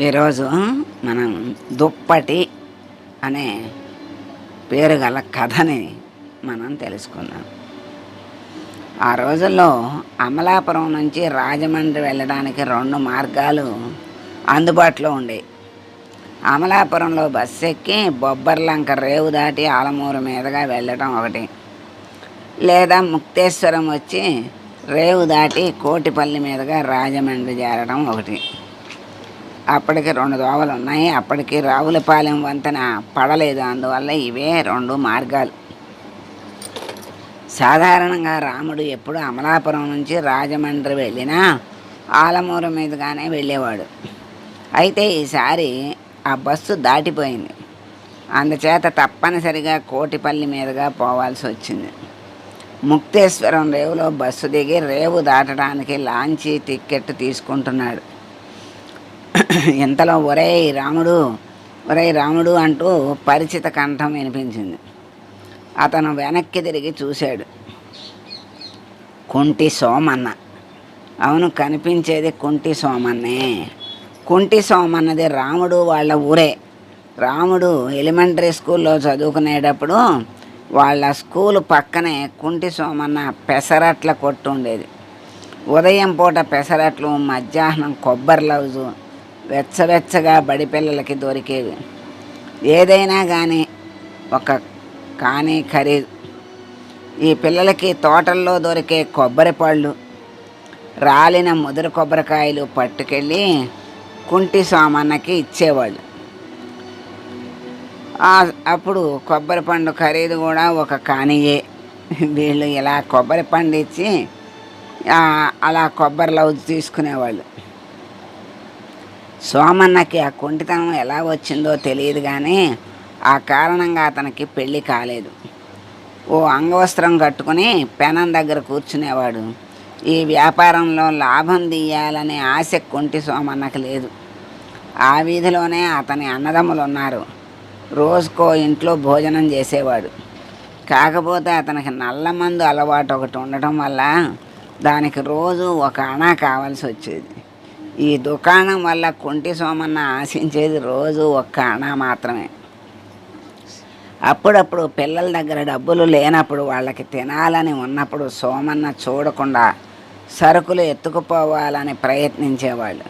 ఈరోజు మనం దుప్పటి అనే పేరు గల కథని మనం తెలుసుకుందాం. ఆ రోజుల్లో అమలాపురం నుంచి రాజమండ్రి వెళ్ళడానికి రెండు మార్గాలు అందుబాటులో ఉండేవి అమలాపురంలో బస్సు ఎక్కి బొబ్బర్లంక రేవు దాటి ఆలమూరు మీదుగా వెళ్ళటం ఒకటి. లేదా ముక్తేశ్వరం వచ్చి రేవు దాటి కోటిపల్లి మీదుగా రాజమండ్రి చేరడం ఒకటి. అప్పటికి రెండు దోవలు ఉన్నాయి. అప్పటికి రావులపాలెం వంతెన పడలేదు. అందువల్ల ఇవే రెండు మార్గాలు. సాధారణంగా రాముడు ఎప్పుడు అమలాపురం నుంచి రాజమండ్రి వెళ్ళినా ఆలమూరు మీదుగానే వెళ్ళేవాడు. అయితే ఈసారి ఆ బస్సు దాటిపోయింది. అందుచేత తప్పనిసరిగా కోటిపల్లి మీదుగా పోవాల్సి వచ్చింది. ముక్తేశ్వరం రేవులో బస్సు దిగి రేవు దాటడానికి లాంచీ టిక్కెట్ తీసుకుంటున్నాడు. ఇంతలో ఒరేయ్ రాముడు ఒరేయ్ రాముడు అంటూ పరిచిత కంఠం వినిపించింది. అతను వెనక్కి తిరిగి చూశాడు. కుంటి సోమన్న. అవును కనిపించేది కుంటి సోమన్నే. కుంటి సోమన్నది రాముడు వాళ్ళ ఊరే. రాముడు ఎలిమెంటరీ స్కూల్లో చదువుకునేటప్పుడు వాళ్ళ స్కూల్ పక్కనే కుంటి సోమన్న పెసరట్ల కొట్టు ఉండేది ఉదయం పూట పెసరట్లు మధ్యాహ్నం కొబ్బరి లౌజు వెచ్చవెచ్చగా బడి పిల్లలకి దొరికేవి. ఏదైనా కానీ ఒక కానీ ఖరీదు ఈ పిల్లలకి తోటల్లో దొరికే కొబ్బరి పళ్ళు రాలిన ముదురు కొబ్బరికాయలు పట్టుకెళ్ళి కుంటి సోమన్నకి ఇచ్చేవాళ్ళు. అప్పుడు కొబ్బరి పండు ఖరీదు కూడా ఒక కానియే. వీళ్ళు ఇలా కొబ్బరి పండు ఇచ్చి అలా కొబ్బరి లౌజ్ తీసుకునేవాళ్ళు. సోమన్నకి ఆ కుంటితనం ఎలా వచ్చిందో తెలియదు కానీ ఆ కారణంగా అతనికి పెళ్ళి కాలేదు. ఓ అంగవస్త్రం కట్టుకుని పెనం దగ్గర కూర్చునేవాడు. ఈ వ్యాపారంలో లాభం తీయాలనే ఆశ కుంటి సోమన్నకి లేదు. ఆ వీధిలోనే అతని అన్నదమ్ములు ఉన్నారు రోజుకో ఇంట్లో భోజనం చేసేవాడు. కాకపోతే అతనికి నల్ల మందు అలవాటు ఒకటి ఉండటం వల్ల దానికి రోజు ఒక అణా కావాల్సి వచ్చేది. ఈ దుకాణం వల్ల కుంటి సోమన్న ఆశించేది రోజు ఒక్క అణ మాత్రమే. అప్పుడప్పుడు పిల్లల దగ్గర డబ్బులు లేనప్పుడు వాళ్ళకి తినాలని ఉన్నప్పుడు సోమన్న చూడకుండా సరుకులు ఎత్తుకుపోవాలని ప్రయత్నించేవాళ్ళు.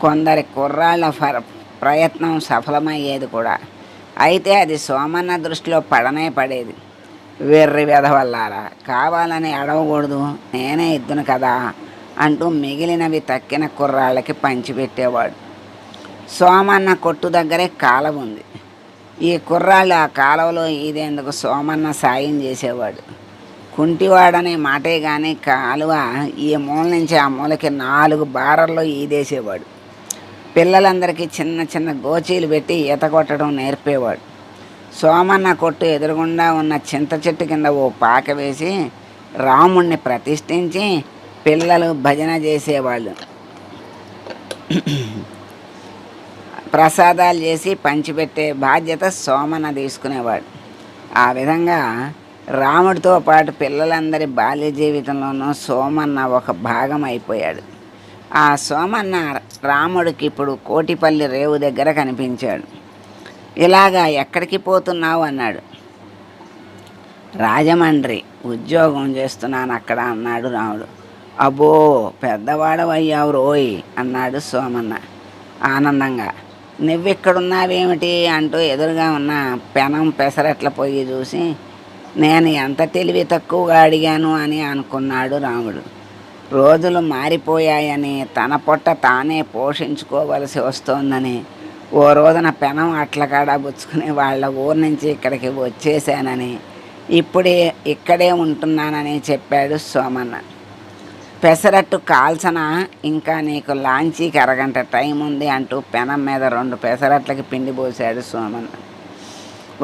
కొందరి కుర్రాళ్ళ ఫర ప్రయత్నం సఫలమయ్యేది కూడా. అయితే అది సోమన్న దృష్టిలో పడనే పడేది. వెర్రి వెధవల్లారా కావాలని అడవకూడదు నేనే ఇద్దును కదా అంటూ మిగిలినవి తక్కిన కుర్రాళ్ళకి పంచిపెట్టేవాడు. సోమన్న కొట్టు దగ్గరే కాలవ ఉంది. ఈ కుర్రాళ్ళు ఆ కాలువలో ఈదేందుకు సోమన్న సాయం చేసేవాడు? కుంటివాడనే మాటే కానీ కాలువ ఈ మూల నుంచి ఆ మూలకి నాలుగు బారల్లో ఈదేసేవాడు. పిల్లలందరికీ చిన్న చిన్న గోచీలు పెట్టి ఈత కొట్టడం నేర్పేవాడు. సోమన్న కొట్టు ఎదురుగుండా ఉన్న చింత చెట్టు కింద ఓ పాక వేసి రాముణ్ణి ప్రతిష్ఠించి పిల్లలు భజన చేసేవాళ్ళు. ప్రసాదాలు చేసి పంచిపెట్టే బాధ్యత సోమన్న తీసుకునేవాడు. ఆ విధంగా రాముడితో పాటు పిల్లలందరి బాల్య జీవితంలోనూ సోమన్న ఒక భాగం అయిపోయాడు. ఆ సోమన్న రాముడికి ఇప్పుడు కోటిపల్లి రేవు దగ్గర కనిపించాడు. ఇలాగా ఎక్కడికి పోతున్నావు అన్నాడు. రాజమండ్రి ఉద్యోగం చేస్తున్నాను అక్కడ అన్నాడు రాముడు. అబ్బో పెద్దవాడవయ్యావు రోయ్ అన్నాడు సోమన్న ఆనందంగా. నువ్వెక్కడున్నావేమిటి? అంటూ ఎదురుగా ఉన్న పెనం పెసరట్ల పొయ్యి చూసి నేను ఎంత తెలివి తక్కువగా అడిగాను అని అనుకున్నాడు రాముడు. రోజులు మారిపోయాయని తన పొట్ట తానే పోషించుకోవలసి వస్తోందని ఓ రోజున పెనం అట్లకాడ బుచ్చుకుని వాళ్ళ ఊరు నుంచి ఇక్కడికి వచ్చేసానని ఇప్పుడే ఇక్కడే ఉంటున్నానని చెప్పాడు సోమన్న. పెసరట్టు కాల్చన? ఇంకా నీకు లాంచీకి అరగంట టైం ఉంది అంటూ పెనం మీద రెండు పెసరట్లకి పిండి పోశాడు సోమన్.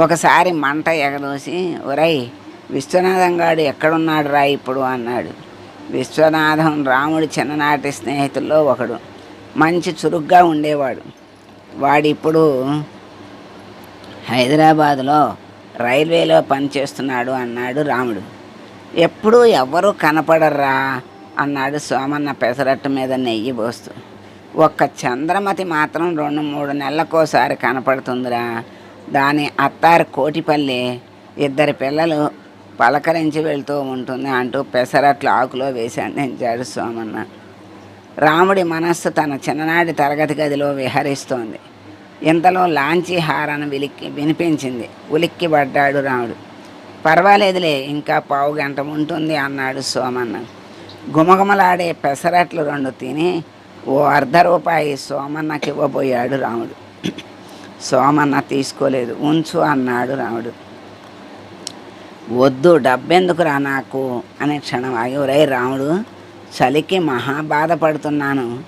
ఒకసారి మంట ఎగదోసి ఒరై విశ్వనాథం గాడు ఎక్కడున్నాడు రా ఇప్పుడు? అన్నాడు. విశ్వనాథం రాముడి చిన్ననాటి స్నేహితుల్లో ఒకడు. మంచి చురుగ్గా ఉండేవాడు. వాడిప్పుడు హైదరాబాదులో రైల్వేలో పనిచేస్తున్నాడు అన్నాడు రాముడు. ఎప్పుడూ ఎవ్వరూ కనపడర్రా. అన్నాడు సోమన్న పెసరట్టు మీద నెయ్యి పోస్తూ. ఒక్క చంద్రమతి మాత్రం రెండు మూడు నెలలకోసారి కనపడుతుందిరా. దాని అత్తారు కోటిపల్లి ఇద్దరి పిల్లలు పలకరించి వెళ్తూ ఉంటుంది అంటూ పెసరట్లు ఆకులో వేసి అందించాడు సోమన్న. రాముడి మనస్సు తన చిన్ననాటి తరగతి గదిలో విహరిస్తోంది. ఇంతలో లాంచీ హారన విలిక్కి వినిపించింది. ఉలిక్కి పడ్డాడు రాముడు. పర్వాలేదులే ఇంకా పావు గంట ఉంటుంది అన్నాడు సోమన్న. గుమగుమలాడే పెసరట్లు రెండు తిని ఓ అర్ధ రూపాయి సోమన్నకి ఇవ్వబోయాడు రాముడు. సోమన్న తీసుకోలేదు. ఉంచు అన్నాడు రాముడు. వద్దు డబ్బెందుకురా నాకు? అనే క్షణం ఆగి ఒరే రాముడు చలికి మహా బాధపడుతున్నాను.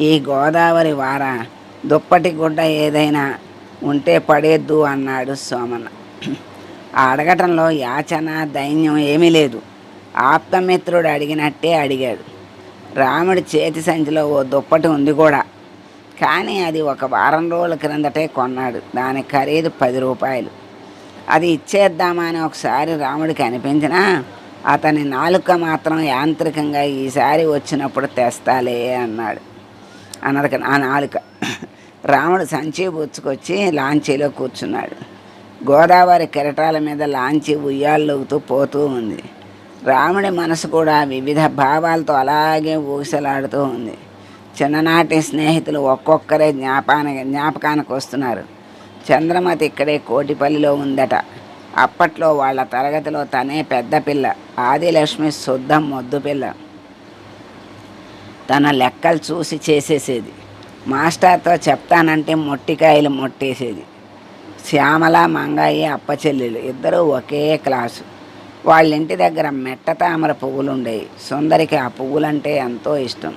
ఈ గోదావరి వార దుప్పటి గుడ్డ ఏదైనా ఉంటే పడేద్దు అన్నాడు సోమన్న. ఆ అడగటంలో యాచన దైన్యం ఏమీ లేదు. ఆప్తమిత్రుడు అడిగినట్టే అడిగాడు. రాముడి చేతి సంచిలో ఓ దుప్పటి ఉంది కూడా. కానీ అది ఒక వారం రోజుల క్రిందటే కొన్నాడు. దాని ఖరీదు పది రూపాయలు. అది ఇచ్చేద్దామా అని ఒకసారి రాముడికి అనిపించినా అతని నాలుక మాత్రం యాంత్రికంగా ఈసారి వచ్చినప్పుడు తెస్తాలే అన్నాడు. అన్నది ఆ నాలుక. రాముడు సంచి పుచ్చుకొచ్చి లాంచీలో కూర్చున్నాడు. గోదావరి కెరటాల మీద లాంచీ ఉయ్యాల్లోగుతూ పోతూ ఉంది. రాముడి మనసు కూడా వివిధ భావాలతో అలాగే ఊసలాడుతూ ఉంది. చిన్ననాటి స్నేహితులు ఒక్కొక్కరే జ్ఞాపానికి జ్ఞాపకానికి వస్తున్నారు. చంద్రమతి ఇక్కడే కోటిపల్లిలో ఉందట. అప్పట్లో వాళ్ళ తరగతిలో తనే పెద్ద పిల్ల. ఆదిలక్ష్మి శుద్ధం మొద్దు పిల్ల. తన లెక్కలు చూసి చేసేసేది. మాస్టర్తో చెప్తానంటే మొట్టికాయలు మొట్టేసేది. శ్యామల మంగాయి అప్పచెల్లెలు ఇద్దరూ ఒకే క్లాసు. వాళ్ళ ఇంటి దగ్గర మెట్ట తామర పువ్వులు ఉండేవి సుందరికి ఆ పువ్వులంటే ఎంతో ఇష్టం.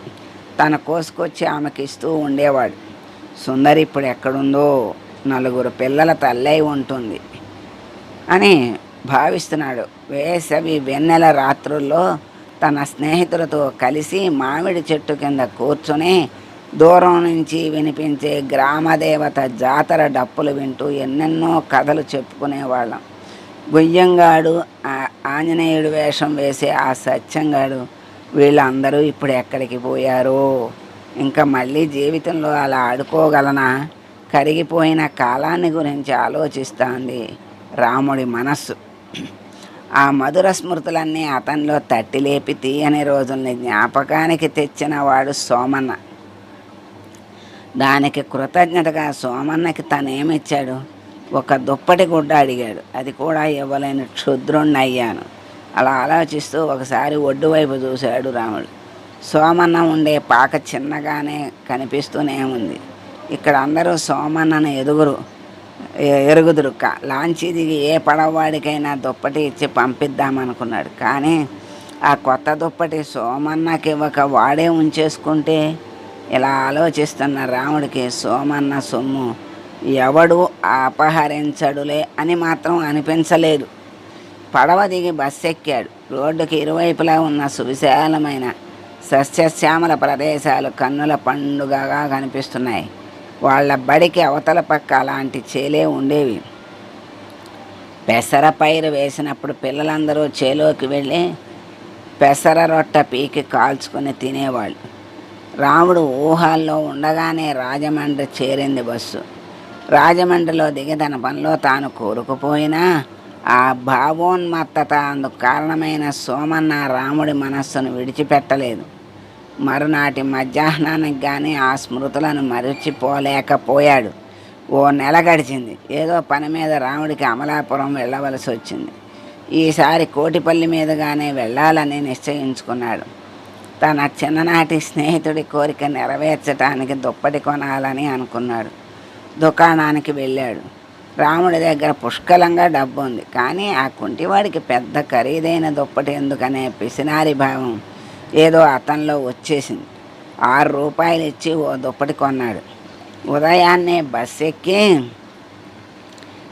తన కోసుకొచ్చి ఆమెకి ఇస్తూ ఉండేవాడు. సుందరి ఇప్పుడు ఎక్కడుందో నలుగురు పిల్లల తల్లై ఉంటుంది అని భావిస్తున్నాడు. వేసవి వెన్నెల రాత్రుల్లో తన స్నేహితులతో కలిసి మామిడి చెట్టు కింద కూర్చొని దూరం నుంచి వినిపించే గ్రామదేవత జాతర డప్పులు వింటూ ఎన్నెన్నో కథలు చెప్పుకునేవాళ్ళం. గుయ్యంగాడు ఆంజనేయుడు వేషం వేసే ఆ సత్యంగాడు వీళ్ళందరూ ఇప్పుడు ఎక్కడికి పోయారో? ఇంకా మళ్ళీ జీవితంలో అలా ఆడుకోగలనా? కరిగిపోయిన కాలాన్ని గురించి ఆలోచిస్తోంది రాముడి మనస్సు. ఆ మధుర స్మృతులన్నీ అతనిలో తట్టిలేపి తీయని రోజుల్ని జ్ఞాపకానికి తెచ్చిన వాడు సోమన్న. దానికి కృతజ్ఞతగా సోమన్నకి తనేమిచ్చాడు? ఒక దుప్పటి గుడ్డ అడిగాడు. అది కూడా ఇవ్వలేని క్షుద్రుణ్ణి అయ్యాను అలా ఆలోచిస్తూ ఒకసారి ఒడ్డు వైపు చూశాడు రాముడు. సోమన్న ఉండే పాక చిన్నగానే కనిపిస్తూనే ఉంది ఇక్కడ అందరూ సోమన్నను ఎదుగురు ఎరుగుదురుక్క ఎరుగుదురు. దిగి ఏ పడవవాడికైనా దుప్పటి ఇచ్చి పంపిద్దామనుకున్నాడు. కానీ ఆ కొత్త దుప్పటి సోమన్నకి ఇవ్వక వాడే ఉంచేసుకుంటే ఇలా ఆలోచిస్తున్న రాముడికి సోమన్న సొమ్ము ఎవడు అపహరించడులే అని మాత్రం అనిపించలేదు. పడవ దిగి బస్సు ఎక్కాడు రోడ్డుకి ఇరువైపులా ఉన్న సువిశాలమైన సస్యశ్యామల ప్రదేశాలు కన్నుల పండుగగా కనిపిస్తున్నాయి. వాళ్ళ బడికి అవతల పక్క అలాంటి చేలే ఉండేవి. పెసర పైరు వేసినప్పుడు పిల్లలందరూ చేలోకి వెళ్ళి పెసర రొట్ట పీకి కాల్చుకొని తినేవాళ్ళు. రాముడు ఊహాల్లో ఉండగానే రాజమండ్రి చేరింది బస్సు. రాజమండ్రిలో దిగి తన పనిలో తాను కోరుకుపోయినా ఆ భావోన్మత్తత అందుకు కారణమైన సోమన్న రాముడి మనస్సును విడిచిపెట్టలేదు. మరునాటి మధ్యాహ్నానికి కానీ ఆ స్మృతులను మరిచిపోలేకపోయాడు. ఓ నెల గడిచింది. ఏదో పని మీద రాముడికి అమలాపురం వెళ్ళవలసి వచ్చింది. ఈసారి కోటిపల్లి మీదుగానే వెళ్ళాలని నిశ్చయించుకున్నాడు. తన చిన్ననాటి స్నేహితుడి కోరిక నెరవేర్చడానికి దుప్పటి కొనాలని అనుకున్నాడు. దుకాణానికి వెళ్ళాడు. రాముడి దగ్గర పుష్కలంగా డబ్బు ఉంది కానీ ఆ కుంటివాడికి పెద్ద ఖరీదైన దుప్పటి ఎందుకనే పిసినారి భావం ఏదో అతనిలో వచ్చేసింది. ఆరు రూపాయలు ఇచ్చి ఓ దుప్పటి కొన్నాడు. ఉదయాన్నే బస్ ఎక్కి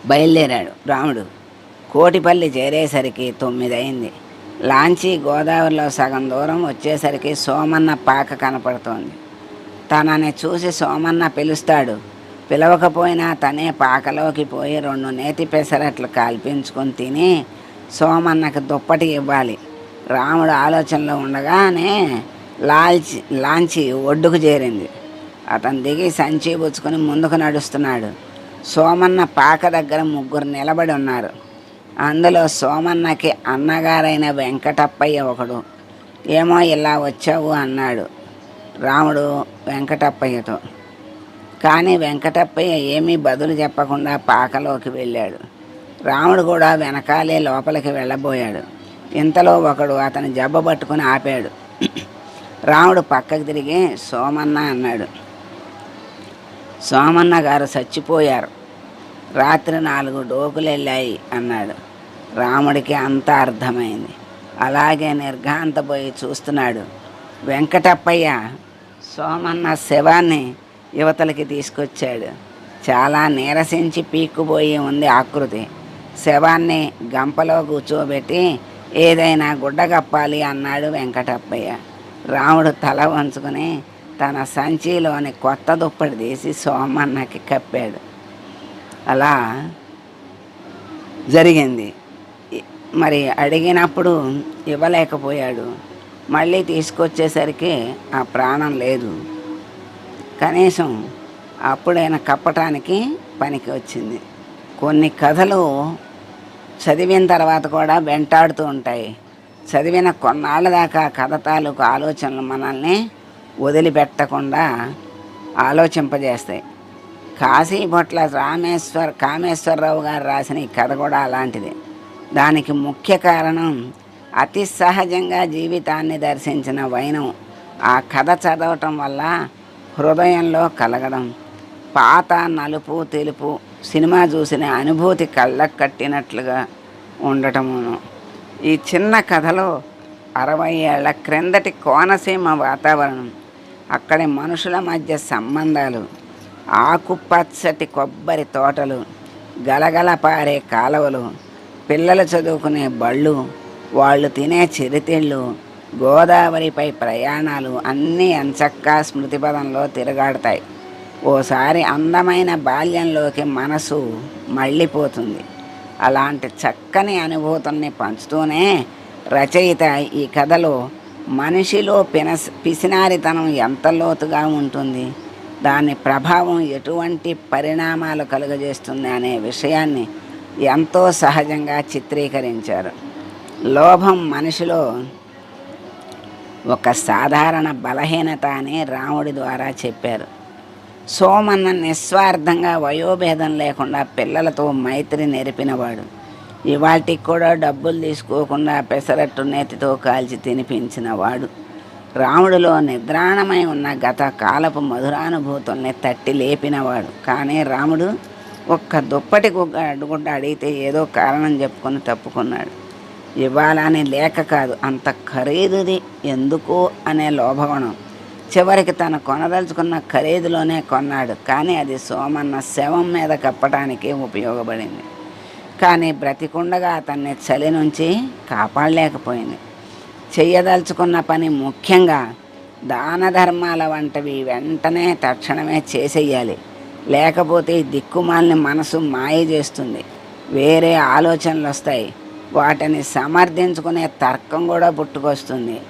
బయలుదేరాడు రాముడు. కోటిపల్లి చేరేసరికి తొమ్మిది అయింది లాంచీ గోదావరిలో సగం దూరం వచ్చేసరికి సోమన్న పాక కనపడుతోంది. తనని చూసి సోమన్న పిలుస్తాడు పిలవకపోయినా తనే పాకలోకి పోయి రెండు నేతి పెసరట్లు కాల్పించుకొని తిని సోమన్నకు దుప్పటి ఇవ్వాలి. రాముడు ఆలోచనలో ఉండగానే లాల్చి లాంచి ఒడ్డుకు చేరింది. అతను దిగి సంచి పుచ్చుకొని ముందుకు నడుస్తున్నాడు. సోమన్న పాక దగ్గర ముగ్గురు నిలబడి ఉన్నారు. అందులో సోమన్నకి అన్నగారైన వెంకటప్పయ్య ఒకడు. ఏమో ఇలా వచ్చావు అన్నాడు రాముడు వెంకటప్పయ్యతో. కానీ వెంకటప్పయ్య ఏమీ బదులు చెప్పకుండా పాకలోకి వెళ్ళాడు. రాముడు కూడా వెనకాలే లోపలికి వెళ్ళబోయాడు. ఇంతలో ఒకడు అతని జబ్బ పట్టుకుని ఆపాడు. రాముడు పక్కకు తిరిగి సోమన్న అన్నాడు. సోమన్న గారు చచ్చిపోయారు. రాత్రి నాలుగు డోకులు వెళ్ళాయి అన్నాడు. రాముడికి అంతా అర్థమైంది. అలాగే నిర్ఘాంతపోయి చూస్తున్నాడు. వెంకటప్పయ్య సోమన్న శవాన్ని యువతలకి తీసుకొచ్చాడు. చాలా నీరసించి పీక్కుపోయి ఉంది ఆకృతి. శవాన్ని గంపలో కూర్చోబెట్టి ఏదైనా గుడ్డ కప్పాలి అన్నాడు వెంకటప్పయ్య. రాముడు తల వంచుకొని తన సంచిలోని కొత్త దుప్పటి తీసి సోమన్నకి కప్పాడు. అలా జరిగింది. మరి అడిగినప్పుడు ఇవ్వలేకపోయాడు. మళ్ళీ తీసుకొచ్చేసరికి ఆ ప్రాణం లేదు. కనీసం అప్పుడైనా కప్పటానికి పనికి వచ్చింది. కొన్ని కథలు చదివిన తర్వాత కూడా వెంటాడుతూ ఉంటాయి. చదివిన కొన్నాళ్ళ దాకా కథ తాలూకు ఆలోచనలు మనల్ని వదిలిపెట్టకుండా ఆలోచింపజేస్తాయి. కాశీభొట్ల రామేశ్వర్ కామేశ్వరరావు గారు రాసిన ఈ కథ కూడా అలాంటిది. దానికి ముఖ్య కారణం అతి సహజంగా జీవితాన్ని దర్శించిన వైనం. ఆ కథ చదవటం వల్ల హృదయంలో కలగడం పాత నలుపు తెలుపు సినిమా చూసిన అనుభూతి కళ్ళకు కట్టినట్లుగా ఉండటమును. ఈ చిన్న కథలో అరవై ఏళ్ళ క్రిందటి కోనసీమ వాతావరణం అక్కడి మనుషుల మధ్య సంబంధాలు ఆకుపచ్చటి కొబ్బరి తోటలు గలగల పారే కాలువలు పిల్లలు చదువుకునే బళ్ళు వాళ్ళు తినే చిరుతిళ్ళు గోదావరిపై ప్రయాణాలు అన్నీ ఎంచక్కా స్మృతిపదంలో తిరగాడతాయి. ఓసారి అందమైన బాల్యంలోకి మనసు మళ్ళీపోతుంది. అలాంటి చక్కని అనుభూతుల్ని పంచుతూనే రచయిత ఈ కథలో మనిషిలో పినస్ పిసినారితనం ఎంత లోతుగా ఉంటుంది? దాని ప్రభావం ఎటువంటి పరిణామాలు కలుగజేస్తుంది అనే విషయాన్ని ఎంతో సహజంగా చిత్రీకరించారు. లోభం మనిషిలో ఒక సాధారణ బలహీనత అని రాముడి ద్వారా చెప్పారు. సోమన్న నిస్వార్థంగా వయోభేదం లేకుండా పిల్లలతో మైత్రి నెరిపినవాడు. ఇవాటికి కూడా డబ్బులు తీసుకోకుండా పెసరట్టు నేతితో కాల్చి తినిపించినవాడు. రాముడిలో నిద్రాణమై ఉన్న గత కాలపు మధురానుభూతుల్ని తట్టి లేపినవాడు. కానీ రాముడు ఒక్క దుప్పటి గుగ్గ అడిగితే ఏదో కారణం చెప్పుకొని తప్పుకున్నాడు. ఇవ్వాలని లేక కాదు అంత ఖరీదుది ఎందుకు అనే లోభగుణం. చివరికి తను కొనదలుచుకున్న ఖరీదులోనే కొన్నాడు కానీ అది సోమన్న శవం మీద కప్పటానికి ఉపయోగపడింది. కానీ బ్రతికుండగా అతన్ని చలి నుంచి కాపాడలేకపోయింది. చెయ్యదలుచుకున్న పని ముఖ్యంగా దాన ధర్మాల వంటివి వెంటనే తక్షణమే చేసేయాలి. లేకపోతే దిక్కుమాలని మనసు మాయ చేస్తుంది వేరే ఆలోచనలు వస్తాయి వాటిని సమర్థించుకునే తర్కం కూడా పుట్టుకొస్తుంది.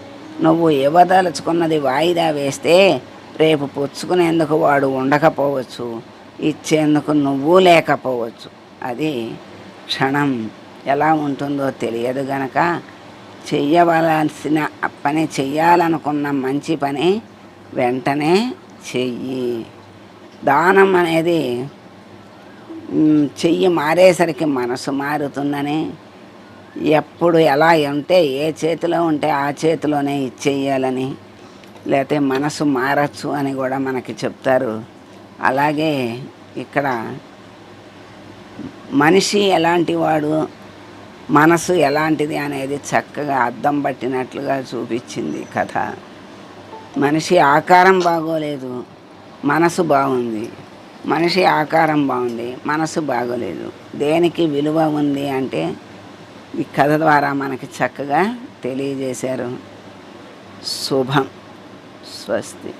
నువ్వు ఇవ్వదలుచుకున్నది వాయిదా వేస్తే రేపు పుచ్చుకునేందుకు వాడు ఉండకపోవచ్చు. ఇచ్చేందుకు నువ్వు లేకపోవచ్చు. అది క్షణం ఎలా ఉంటుందో తెలియదు గనక చెయ్యవలసిన పని చెయ్యాలనుకున్న మంచి పని వెంటనే చెయ్యి. దానం అనేది చెయ్యి మారేసరికి మనసు మారుతుందని ఎప్పుడు ఎలా ఉంటే ఏ చేతిలో ఉంటే ఆ చేతిలోనే ఇచ్చేయాలని లేకపోతే మనసు మారచ్చు అని కూడా మనకి చెప్తారు. అలాగే ఇక్కడ మనిషి ఎలాంటి వాడు మనసు ఎలాంటిది అనేది చక్కగా అద్దం పట్టినట్లుగా చూపించింది కథ. మనిషి ఆకారం బాగోలేదు మనసు బాగుంది. మనిషి ఆకారం బాగుంది మనసు బాగోలేదు. దేనికి విలువ ఉంది అంటే ఈ కథ ద్వారా మనకి చక్కగా తెలియజేశారు. శుభం. స్వస్తి.